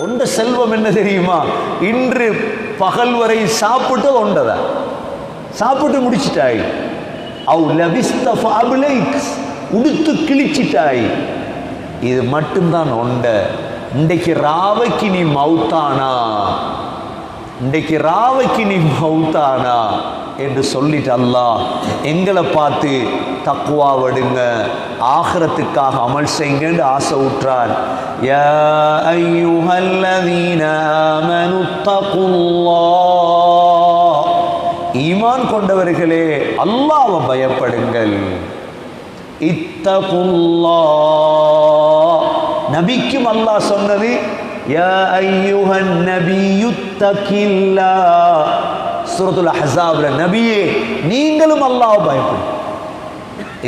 உண்ட செல்வம் என்ன தெரியுமா? இன்று பகல் வரை சாப்பிட்டு உண்டதா சாப்பிட்டு முடிச்சிட்டாய். அவ் லபிஸ்த உடுத்து கிழிச்சிட்டாய். இது மட்டும்தான் உண்ட. இன்றைக்கு ராவைக்கு நீ மவுத்தானா இன்றைக்கு ராவைக்கு நீ மவுத்தானா என்று சொல்லிட்டு அல்லாஹ் எங்களை பார்த்து தக்குவா விடுங்க. ஆகிறத்துக்காக அமல் செய்யுங்கன்னு ஆசை விட்டுறான் ஈமான் கொண்டவர்களே அல்லாவை பயப்படுங்கள். இத்தகுல்லா. நபிக்கும் அல்லாஹ் சொன்னது யா ஐயுஹன் நபியுத்தகில்லா. சூரத்துல் அஹ்ஸாப்ல நபியே நீங்களும் அல்லாஹ் பயப்படும்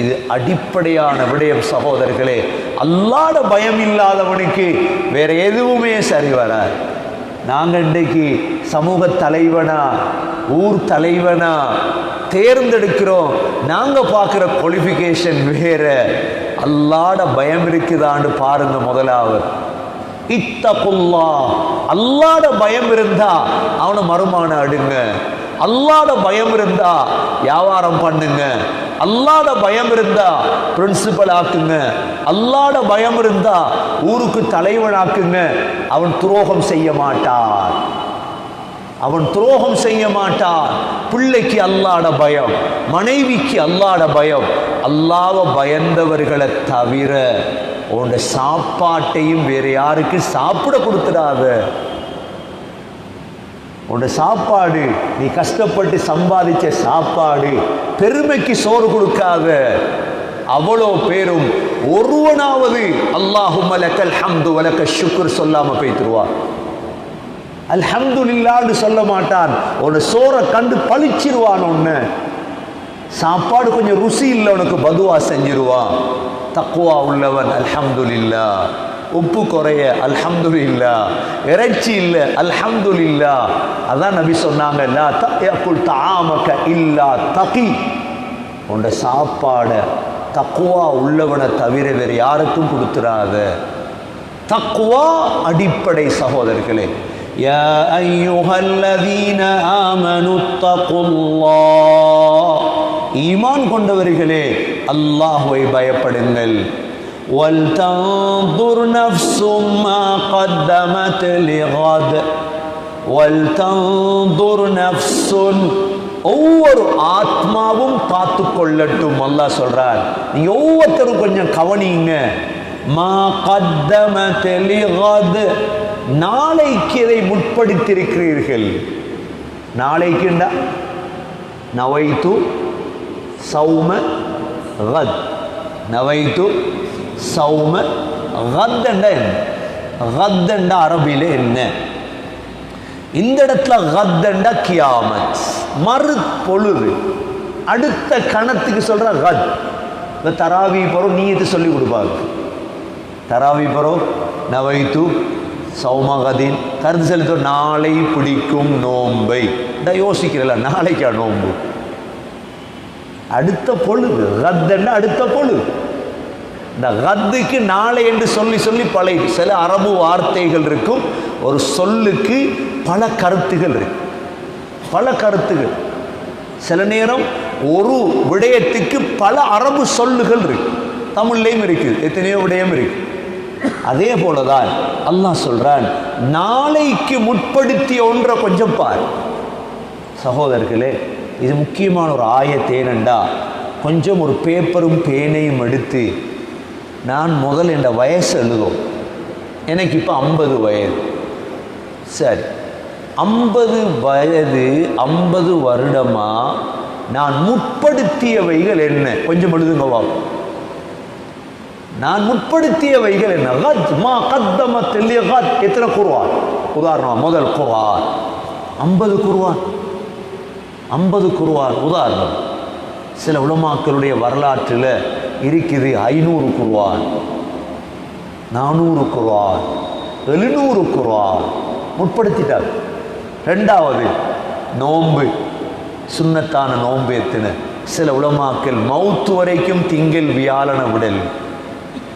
இது அடிப்படையான விடயம் சகோதரர்களே. அல்லாட பயம் இல்லாதவனுக்கு வேற எதுவுமே சரி வராது. நாங்கள் இன்றைக்கு சமூக தலைவனா ஊர் தலைவனா தேர்ந்தெடுக்கிறோம். நாங்கள் பார்க்குற குவாலிஃபிகேஷன் வேற. அல்லாட பயம் இருக்குதான்னு பாருங்க முதலாவது. இத்தகுல்லா. அல்லாட பயம் இருந்தா அவனை மறுமான அடுங்க. அல்லாட பயம் இருந்தா வியாபாரம் பண்ணுங்க. அல்லாத பயம் இருந்தா பிரின்சிபல் ஆக்குங்க. அல்லாட பயம் இருந்தா ஊருக்கு தலைவனாக்குங்க அவன் துரோகம் செய்ய மாட்டான். அவன் துரோகம் செய்ய மாட்டான். பிள்ளைக்கு அல்லாட பயம் மனைவிக்கு அல்லாட பயம். அல்லாவ பயந்தவர்களை தவிர உன்னோட சாப்பாட்டையும் வேற யாருக்கு சாப்பிட கொடுத்துடாத. உன்னோட சாப்பாடு நீ கஷ்டப்பட்டு சம்பாதிச்ச சாப்பாடு பெருமைக்கு சோறு கொடுக்காத. அவ்வளோ பேரும் ஒருவனாவது அல்லாஹு மலக்கல் ஹம்து வலக்க ஷுக்குர் சொல்லாம போய்த்துருவான் அல்ஹம்துலில்லான்னு சொல்ல மாட்டான். உன்னை சோற கண்டு பழிச்சிருவான் ஒன்று சாப்பாடு கொஞ்சம் ருசி இல்லை உனக்கு பதுவா செஞ்சிருவான். தக்குவா உள்ளவன் அல்ஹம்துலில்லா. உப்பு குறைய அல்ஹம்துலில்லா. இறைச்சி இல்லை அல்ஹம்துலில்லா. அதான் நபி சொன்னாங்க லா தாமக்க இல்லா தகி. உண்ட சாப்பாடை தக்குவா உள்ளவனை தவிர வேறு யாருக்கும் கொடுத்துடாத தக்குவா அடிப்படை சகோதரர்களே. يا أيها الذين آمنوا اتقوا الله ஈமான் கொண்டவர்களே அல்லாஹ்வை பயப்படுங்கள் وَلْتَنظُرْ نَفْسٌ مَا قَدَّمَتْ لِغَدٍ وَلْتَنظُرْ نَفْسٌ ஒவ்வொரு ஆத்மாவும் பார்த்து கொள்ளட்டும் அல்லாஹ் சொல்றார் நீங்க ஒவ்வொருத்தரும் கொஞ்சம் கவனிங்க மா கத்தமத் லிகத் நாளைக்கு இதை முற்படுத்தியிருக்கிறீர்கள் நாளைக்குண்டா நவைத்து சௌம கத் நவைத்து சௌம கத்தண்ட என்ன கத்தண்ட அரபியில என்ன இந்த இடத்துல கத்தண்ட கியாமத் மறு பொழுது அடுத்த கணத்துக்கு சொல்ற கத் இந்த தராவி பரம் நீ எது சொல்லி கொடுப்பாங்க தராவி பரம் நவைத்து சௌமகதின் கருத்து செலுத்தோம் நாளை பிடிக்கும் நோம்பை இந்த யோசிக்கிறல நாளைக்கா நோம்பு அடுத்த பொழுது ரத்தன்னா அடுத்த பொழுது இந்த ரத்துக்கு நாளை என்று சொல்லி சொல்லி பல சில அரபு வார்த்தைகள் இருக்கும். ஒரு சொல்லுக்கு பல கருத்துகள் இருக்கு. பல கருத்துகள். சில நேரம் ஒரு விடயத்துக்கு பல அரபு சொல்லுகள் இருக்கு. தமிழ்லையும் இருக்குது எத்தனையோ விடயம் இருக்கு. அதே போலதான் அல்லாஹ் சொல்றான் நாளைக்கு முற்படுத்திய ஒன்றை கொஞ்சம் பார். சகோதரர்களே இது முக்கியமான ஒரு ஆயத்தேனண்டா கொஞ்சம் ஒரு பேப்பரும் பேனையும் எடுத்து நான் முதல் என்ற வயசு எழுதும். எனக்கு இப்போ ஐம்பது வயது. சரி. ஐம்பது வயது ஐம்பது வருடமா நான் முற்படுத்தியவைகள் என்ன? கொஞ்சம் எழுதுங்க வா. நான் முற்படுத்தியவைகள் என்ன? கத் மா கத்தம தெல்லிய கத் எத்தனை குருவான் உதாரணமா முதல் குருவான் ஐம்பது குருவான் ஐம்பது குருவார் உதாரணம். சில உலமாக்களுடைய வரலாற்றில் இருக்குது ஐநூறு குருவான் நானூறு குருவான் எழுநூறு குருவான். முற்படுத்திட்டார். ரெண்டாவது நோன்பு. சுண்ணத்தான நோன்பு எத்தின? சில உலமாக்கள் மவுத்து வரைக்கும் திங்கள் வியாழன விடல்.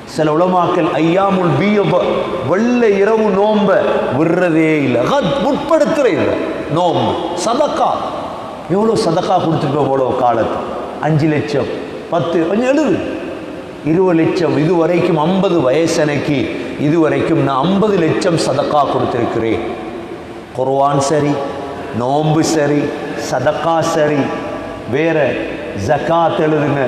சில உலமாக்கள் ஐயாமுல் பீயப வெள்ளை இரவு நோம்ப விடுறதே இல்லை. ஹத் இல்லை. நோம்பு சதக்கா. எவ்வளோ சதக்கா கொடுத்துருக்கோம் எவ்வளோ காலத்து? அஞ்சு லட்சம் பத்து கொஞ்சம் எழுது. இருபது லட்சம் இதுவரைக்கும் ஐம்பது வயசனைக்கு இதுவரைக்கும் நான் ஐம்பது லட்சம் சதக்கா கொடுத்துருக்கிறேன். குர்வான் சரி நோம்பு சரி சதக்கா சரி வேற ஜக்காத் எழுதுங்க.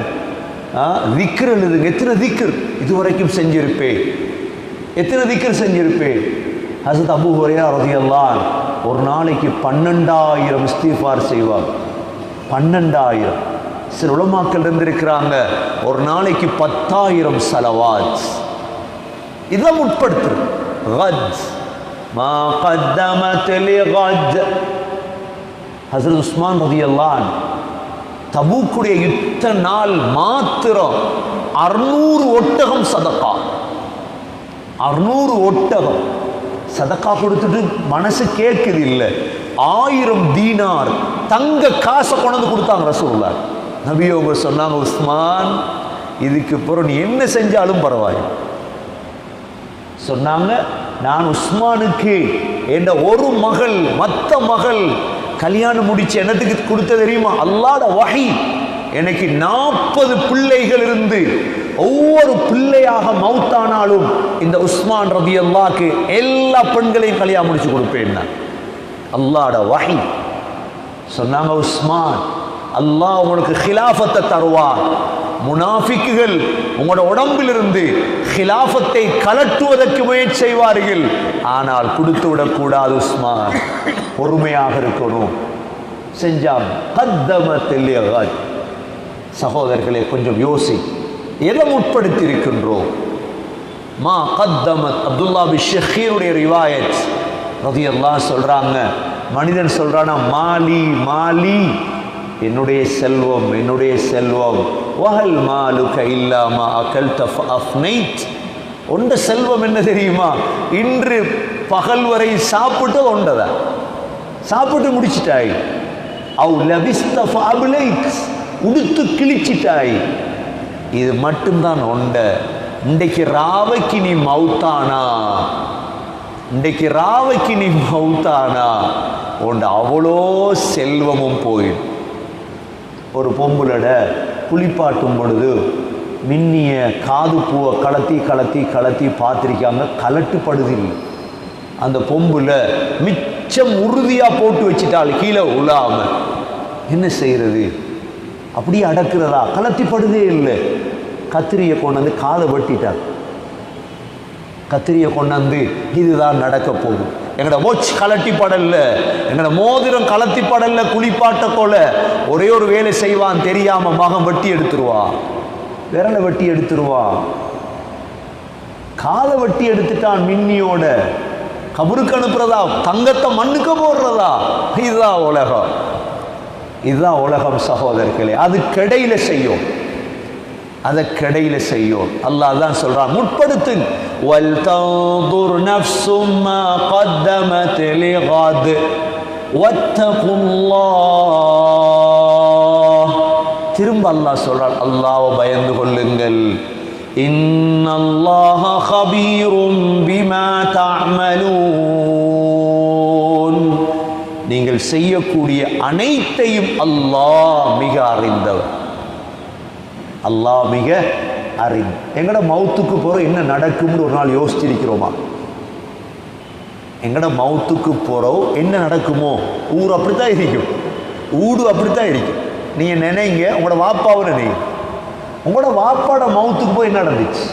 திக்கர் எழுதுங்க. எத்தனை திக்ர்? இதுவரைக்கும் செஞ்சிருப்பேன். எத்தனை திக்கர் செஞ்சிருப்பேன்? ஹசத் அபு ஹுரையா ரதியல்லான் ஒரு நாளைக்கு பன்னெண்டாயிரம் இஸ்தீஃபார் செய்வாங்க பன்னெண்டாயிரம். சில உலமாக்கள் இருந்திருக்கிறாங்க. ஒரு நாளைக்கு பத்தாயிரம் சலவாத். இதெல்லாம் உட்படுத்துரு மா கத்தமத்திலே ஹசரத் உஸ்மான் ரதியல்லான் தபுக்குடைய யுத்த நாள் மாத்திரம் அறுநூறு ஒட்டகம் சதக்கா. அறுநூறு ஒட்டகம். சதக்கா கொடுத்துட்டு மனசு கேட்குது இல்லை. ஆயிரம் தீனார் தங்க காசை கொண்டு கொடுத்தாங்க ரசூல்லா நபி அவங்க சொன்னாங்க உஸ்மான் இதுக்கு பிறகு நீ என்ன செஞ்சாலும் பரவாயில்லை. சொன்னாங்க நான் உஸ்மானுக்கு என்ற ஒரு மகள் மத்த மகள் கல்யாணம் முடிச்சு என்னத்துக்கு கொடுத்த தெரியுமா? அல்லாட வகை எனக்கு நாற்பது பிள்ளைகள் இருந்து ஒவ்வொரு பிள்ளையாக மவுத்தானாலும் இந்த உஸ்மான் ரபி அல்லாக்கு எல்லா பெண்களையும் கல்யாணம் முடிச்சு கொடுப்பேன் அல்லாட வகை சொன்னாங்க உஸ்மான் அல்லாஹ் உங்களுக்கு ஹிலாஃபத்தை தருவார். முனாஃபிக்குகள் உங்களோட உடம்பிலிருந்து ஹிலாஃபத்தை கலட்டுவதற்கு முயற்சி செய்வார்கள். ஆனால் கொடுத்து விடக்கூடாது உஸ்மான். பொறுமையாக இருக்கணும். செஞ்சாங்க கத்தம தெல்லியகாய் சகோதரர்களே கொஞ்சம் யோசி. எதை முற்படுத்தி இருக்கின்றோம் மா கத்தமத் அப்துல்லா பி ஷஹீருடைய ரிவாயத். ரதியல்லாஹ் சொல்றாங்க. மனிதன் சொல்றானா மாலி மாலி என்னுடைய செல்வம் என்னுடைய செல்வம். வஹல் மாலுக இல்லாமா அகல் தஃப் அஃப்னைட் உண்ட செல்வம் என்ன தெரியுமா? இன்று பகல் வரை சாப்பிட்டு உண்டதா. சாப்பிட்டு முடிச்சிட்டாய். அவ் லபிஸ்தஃப் அபிலைட் உடுத்து கிழிச்சிட்டாய். இது மட்டும்தான் உண்ட. இன்றைக்கு ராவைக்கு நீ மவுத்தானா இன்றைக்கு ராவைக்கு நீ மவுத்தானா உண்ட அவ்வளோ செல்வமும் போயிடும். ஒரு பொம்புலட குளிப்பாட்டும் பொழுது மின்னிய காது பூவை கலத்தி கலத்தி கலத்தி பார்த்துருக்காங்க கலட்டுப்படுதில்லை. அந்த பொம்புல மிச்சம் உறுதியாக போட்டு வச்சிட்டாள் கீழே உழாம. என்ன செய்கிறது அப்படியே அடக்கிறதா? கலத்திப்படுதே இல்லை. கத்திரியை கொண்டாந்து காதை வெட்டிட்டார். கத்திரியை கொண்டாந்து இதுதான் நடக்க போகுது. எங்கட மோச் கலட்டி படல்ல எங்கட மோதிரம் கலத்தி படல்ல குளிப்பாட்ட போல ஒரே ஒரு வேலை செய்வான் தெரியாம மகன் வெட்டி எடுத்துருவா. விரலை வெட்டி எடுத்துருவான் காதை வெட்டி எடுத்துட்டான் மின்னியோட. கபருக்கு அனுப்புறதா? தங்கத்தை மண்ணுக்கு போடுறதா? இதுதான் உலகம். இதுதான் உலகம் சகோதரர்களே அது கிடையில செய்யும் அதை கடையில் செய்யும் அல்லாஹ் தான் சொல்றான் முற்படுத்து வல் தன்துர் நஃப்ஸும் மா قدمت لغد واتقوا الله திரும்ப அல்லாஹ் சொல்றான் அல்லாஹ்வை பயந்து கொள்ளுங்கள் இன்னல்லாஹ கபீரும் பிமா தஅமலூன் நீங்கள் செய்யக்கூடிய அனைத்தையும் அல்லாஹ் மிக அறிந்தவர். அல்லாஹ் மிக அறிந்து எங்கட மவுத்துக்கு போகிற என்ன நடக்கும்னு ஒரு நாள் யோசிச்சிருக்கிறோமா? எங்கட மவுத்துக்கு போகிறோம் என்ன நடக்குமோ? ஊர் அப்படித்தான் இருக்கும். ஊடு அப்படித்தான் இருக்கும். நீங்கள் நினைங்க உங்களோட வாப்பாவை நினைங்க. உங்களோட வாப்பாட மவுத்துக்கு போய் என்ன நடந்துச்சு?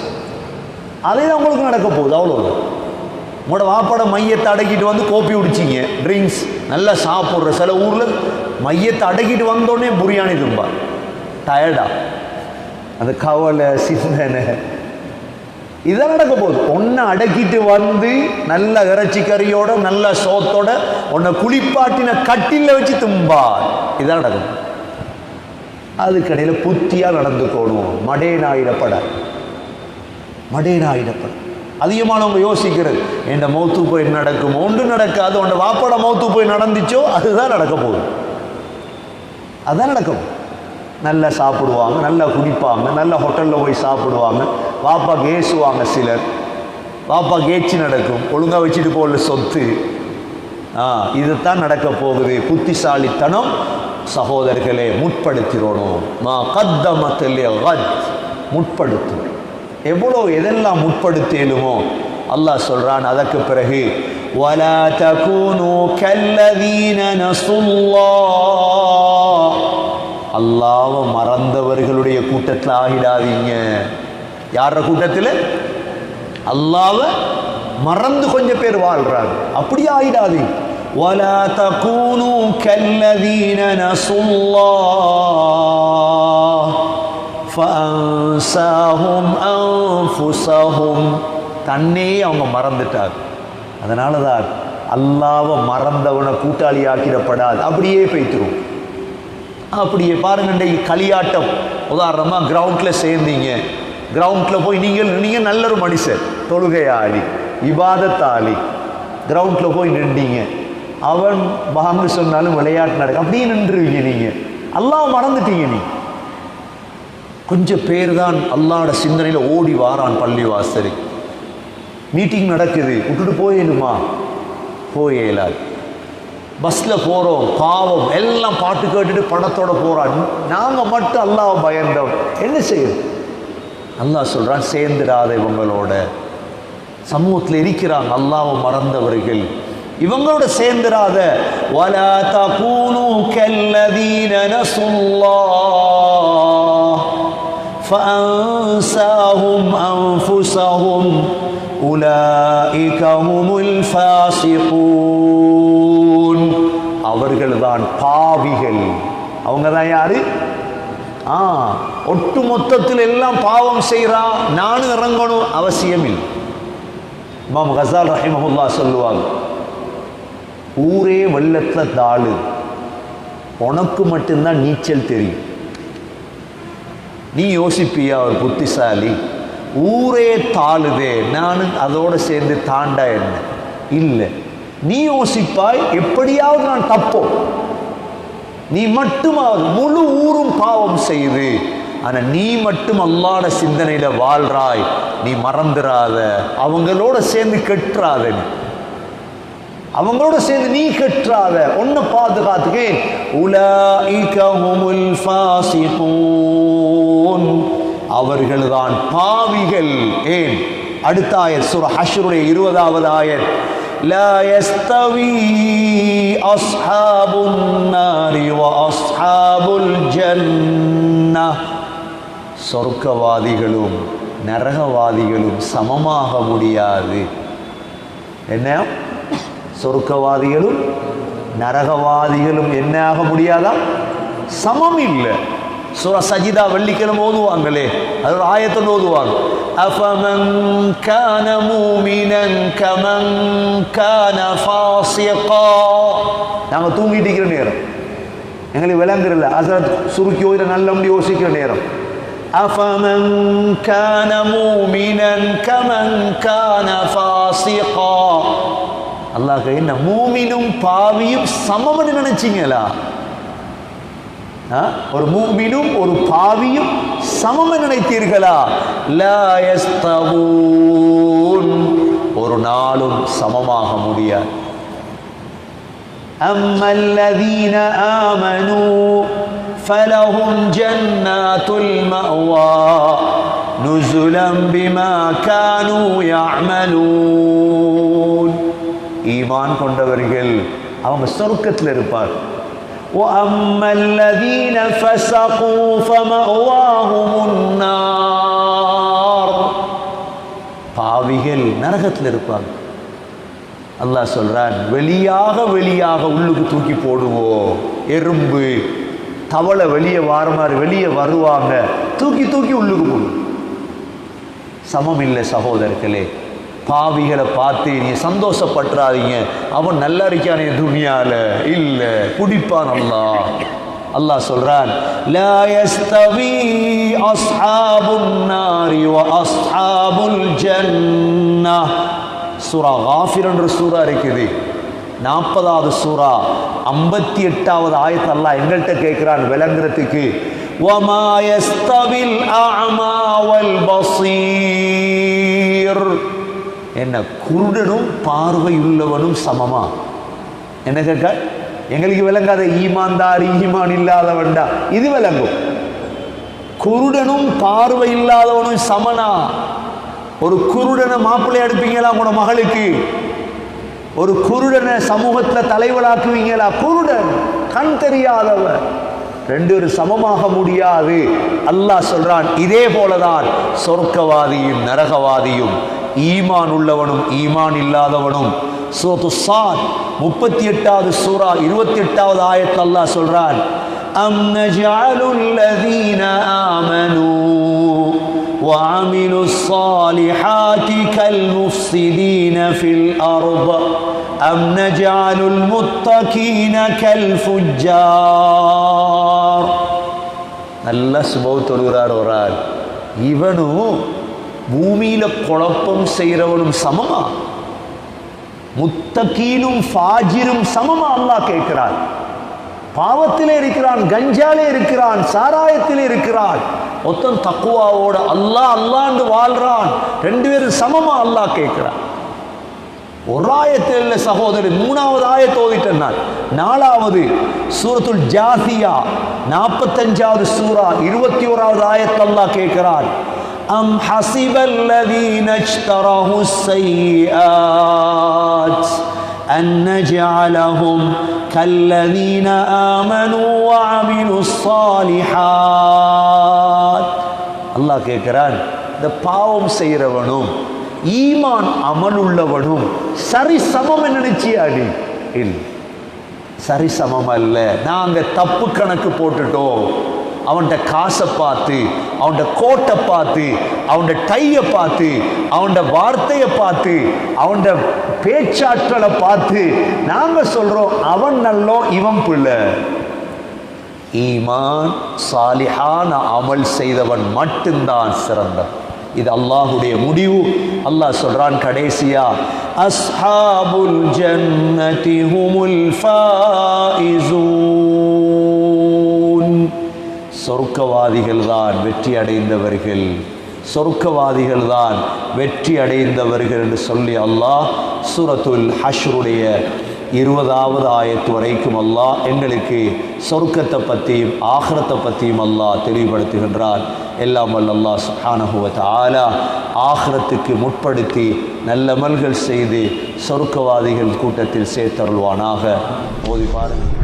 அதே தான் உங்களுக்கு நடக்க போகுது அவ்வளோதான் உங்களோட வாப்பாட மையத்தை அடக்கிட்டு வந்து கோப்பி குடிச்சிங்க. ட்ரிங்க்ஸ் நல்லா சாப்பிட்ற. சில ஊரில் மையத்தை அடக்கிட்டு வந்தோடனே புரியாணி தும்பா டயர்டா அந்த கவலை சிந்தனை. இதான் நடக்க போகுது. ஒன்றை அடக்கிட்டு வந்து நல்ல இறைச்சி கறியோட நல்ல சோத்தோட உன்னை குளிப்பாட்டின கட்டில வச்சு தும்பா இதான் நடக்கும். அதுக்கடையில் புத்தியாக நடந்துக்கணும். மடேனாயிடப்பட மடேனாயிடப்பட அதிகமானவங்க யோசிக்கிறது. என் மௌத்து போய் நடக்கும்? ஒன்று நடக்காது. உன் வாப்பாட மௌத்து போய் நடந்துச்சோ? அதுதான் நடக்க போகுது. அதுதான் நடக்கும் நல்லா சாப்பிடுவாங்க நல்லா குடிப்பாங்க நல்ல ஹோட்டலில் போய் சாப்பிடுவாங்க. வாப்பா கேசுவாங்க சிலர். வாப்பா கேச்சு நடக்கும். ஒழுங்கா வச்சுட்டு போகல சொத்து. ஆ இதுதான் நடக்க போகுது. புத்திசாலித்தனம் சகோதரர்களே முற்படுத்திடணும். மா எவ்வளோ எதெல்லாம் முற்படுத்தலுமோ அல்லாஹ் சொல்றான் அதற்கு பிறகு ولا تكونوا كالذين نسوا الله அல்லாஹ்வை மறந்தவர்களுடைய கூட்டத்தில் ஆகிடாதீங்க யார கூட்டத்தில் அல்லாஹ்வை மறந்து கொஞ்சம் பேர் வாழ்றாங்க அப்படி ஆகிடாதீங்க ولا تكونوا كالذين نسوا الله ஃபன்சாஹும் அன்ஃபுஸஹும் தன்னே அவங்க மறந்துட்டார் அதனால தான் அல்லாவை மறந்தவனை கூட்டாளி ஆக்கிடப்படாது அப்படியே போய்த்துரும். அப்படியே பாருங்க களியாட்டம். உதாரணமாக கிரவுண்டில் சேர்ந்தீங்க. கிரவுண்டில் போய் நீங்கள் நீங்கள் நல்ல ஒரு மனுஷர். தொழுகையாளி இபாதத்தாளி கிரவுண்டில் போய் நின்றீங்க. அவன் வாங்க சொன்னாலும் விளையாட்டு நடக்கும். அப்படியே நின்றுவீங்க நீங்கள் எல்லாம் மறந்துட்டீங்க நீங்கள் கொஞ்சம் பேர் தான் அல்லாட சிந்தனையில் ஓடி வாரான் பள்ளி வாசலி மீட்டிங் நடக்குது. விட்டுட்டு போயிடுமா போய் பஸ்ஸில் போகிறோம் பாவம் எல்லாம் பாட்டு கேட்டுட்டு பணத்தோடு போகிறான் நாங்கள் மட்டும் அல்லாவை பயந்தோம். என்ன செய்யும்? அல்லாஹ் சொல்கிறான் சேர்ந்துடாத இவங்களோட. சமூகத்தில் இருக்கிறாங்க அல்லாவை மறந்தவர்கள். இவங்களோட சேர்ந்துடாத. வலா தூணு கெல்லதீன சுல்லா فأنساهم أنفسهم أولئك هم الفاسقون அவர்கள்தான் பாவிகள் அவங்க தான் யாரு ஆ ஒட்டு மொத்தத்தில் எல்லாம் பாவம் செய்றா நானும் இறங்கணும் அவசியம் இல்லை இமாம் கசால் ரஹிமஹுல்லா சொல்லுவாங்க ஊரே வெள்ளத்தில் தாழு உனக்கு மட்டும்தான் நீச்சல் தெரியும் நீ யோசிப்பியா ஒரு புத்திசாலி? ஊரே தாழுதே நானும் அதோட சேர்ந்து தாண்டா என்ன? இல்லை. நீ யோசிப்பாய் எப்படியாவது நான் தப்போம். நீ மட்டுமாவது முழு ஊரும் பாவம் செய்து. ஆனா நீ மட்டும் அல்லாட சிந்தனையில வாழ்றாய். நீ மறந்துடாத அவங்களோட சேர்ந்து கெட்டுறாத அவங்களோட சேர்ந்து நீ கெட்டுறாத. ஒன்ன பாதுகாத்துக்கேன். உலா இகமுல் ஃபாசிகூன். அவர்கள்தான் பாவிகள் ஏன் அடுத்த ஆயத் சூர ஹஷ்ருடைய இருபதாவது ஆயத் لا يستوي أصحاب النار وأصحاب الجنة சொர்க்கவாதிகளும் நரகவாதிகளும் சமமாக முடியாது என்ன சொர்க்கவாதிகளும் நரகவாதிகளும் என்ன ஆக முடியாதா சமம் இல்லை சூரா சஜிதா வெள்ளிக்கிழமை ஓதுவாங்களே அது ஒரு ஆயத்தோடு ஓதுவாங்க. அஃபமன் கான மூமினன் கமன் கான ஃபாசிகா. நாங்கள் தூங்கிட்டு இருக்கிற நேரம். எங்களுக்கு விளங்குறல அசரத் சுருக்கி ஓயிட நல்ல முடி யோசிக்கிற நேரம். அஃபமன் கான மூமினன் கமன் கான ஃபாசிகா. அல்லாஹ் என்ன மூமினும் பாவியும் சமம்னு நினைச்சீங்களா? ஒரு மூமினும் ஒரு பாவியும் சமம் நினைத்தீர்களா லா யஸ்தவூன். ஒரு நாளும் சமமாக முடியாது أما الذين آمنوا فلهم جنات المأوى نزلا بما كانوا يعملون ஈமான் கொண்டவர்கள் அவங்க சொர்க்கத்தில் இருப்பார் وأما الذين فسقوا فمأواهم النار பாவிகள் நரகத்தில் இருப்பாங்க அல்லாஹ் சொல்றான் வெளியாக வெளியாக உள்ளுக்கு தூக்கி போடுவோம் எறும்பு தவளை வெளியே வார மாதிரி வெளியே வருவாங்க தூக்கி தூக்கி உள்ளுக்கு போடுவோம் சமம் இல்லை சகோதரர்களே பாவிகளை பார்த்து நீ சந்தோஷப்பட்டுறாதீங்க அவன் நல்லா இருக்கானே துனியால இல்ல குடிப்பான் அல்லாஹ் அல்லாஹ் சொல்றான் லா யஸ்தவி அஸ்ஹாபுன் நாரி வ அஸ்ஹாபுல் ஜன்னah சூரா காஃபிர் என்ற சூரா இருக்குது நாற்பதாவது சூரா ஐம்பத்தி எட்டாவது ஆயத்து அல்லாஹ் எங்கள்கிட்ட கேட்கிறான் விளங்குறதுக்கு وما يستوي الأعمى والبصير என்ன குருடனும் பார்வையுள்ளவனும் சமமா? என்ன கேட்க? எங்களுக்கு விளங்காத ஈமான்தார் ஈமான் இல்லாதவன்டா. இது விளங்கும். குருடனும் பார்வை இல்லாதவனும் சமனா? ஒரு குருடனை மாப்பிள்ளை எடுப்பீங்களா உங்களோட மகளுக்கு? ஒரு குருடனை சமூகத்தில் தலைவலாக்குவீங்களா? குருடன் கண் தெரியாதவன் ரெண்டு ஒரு சமமாக முடியாது. அல்லாஹ் சொல்றான் இதே போலதான் சொர்க்கவாதியும் நரகவாதியும் ஈமான் உள்ளவனும் ஈமான் இல்லாதவனும் சூரத்து சாத் முப்பத்தி எட்டாவது சூரா இருபத்தி எட்டாவது ஆயத்து அல்லாஹ் சொல்றான் أم نجعل الذين آمنوا وعملوا الصالحات كالمفسدين في الأرض أم نجعل المتقين كالفجار நல்ல சுபவம் தொழுகிறார் ஒரு ஆள் இவனும் பூமியில குழப்பம் செய்கிறவனும் சமமா? முத்தகீனும் ஃபாஜிரும் சமமா? அல்லாஹ் கேட்கிறான். பாவத்திலே இருக்கிறான் கஞ்சாலே இருக்கிறான் சாராயத்திலே இருக்கிறான். ஒத்தன் தக்குவாவோட அல்லாஹ் அல்லாண்டு வாழ்றான். ரெண்டு பேரும் சமமா? அல்லாஹ் கேட்கிறான். ஒரு ஆயத்தில் இல்லை சகோதரர் மூணாவது ஆயத்தை ஓதிட்டேன் நான். நாலாவது சூரத்துல் ஜாசியா நாற்பத்தஞ்சாவது சூரா இருபத்தி ஓராவது ஆயத்தல்லா அல்லாஹ் கேட்கிறான் அம் ஹசிபல்லதீன اجترحوا السيئات أن نجعلهم كالذين آمنوا وعملوا الصالحات அல்லாஹ் கேட்கிறான் இந்த பாவம் செய்கிறவனும் ஈமான் அமல் உள்ளவனும் சரி சமம் நினைச்சியா நீ இல்லை சரி சமம் அல்ல நாங்க தப்பு கணக்கு போட்டுட்டோம் அவன்கிட்ட காசை பார்த்து அவன்கிட்ட கோட்டை பார்த்து அவன்கிட்ட டையை பார்த்து அவன்கிட்ட வார்த்தையை பார்த்து அவன்கிட்ட பேச்சாற்றலை பார்த்து நாங்க சொல்றோம் அவன் நல்லோ இவன் பிள்ளை. ஈமான் சாலிஹான அமல் செய்தவன் மட்டும்தான் சிறந்தவன். இது அல்லாஹுடைய முடிவு. அல்லாஹ் சொல்றான் கடைசியா அஸ்ஹாபுல் ஜன்னதி ஹுமுல் ஃபாயிசூன் சொர்க்கவாதிகள் தான் வெற்றி அடைந்தவர்கள். சொர்க்கவாதிகள் தான் வெற்றி அடைந்தவர்கள் என்று சொல்லி அல்லாஹ் சூரத்துல் ஹஷ்ருடைய இருபதாவது ஆயத்து வரைக்கும் அல்லாஹ் எங்களுக்கு சொர்க்கத்தை பற்றியும் ஆகரத்தை பற்றியும் அல்லாஹ் தெளிவுபடுத்துகின்றான். எல்லாம் வல்ல அல்லாஹ் சுஹானஹுவத் ஆலா ஆகரத்துக்கு முற்படுத்தி நல்லமல்கள் செய்து சொர்க்கவாதிகள் கூட்டத்தில் சேர்த்தருள்வானாக. போதி பாருங்கள்.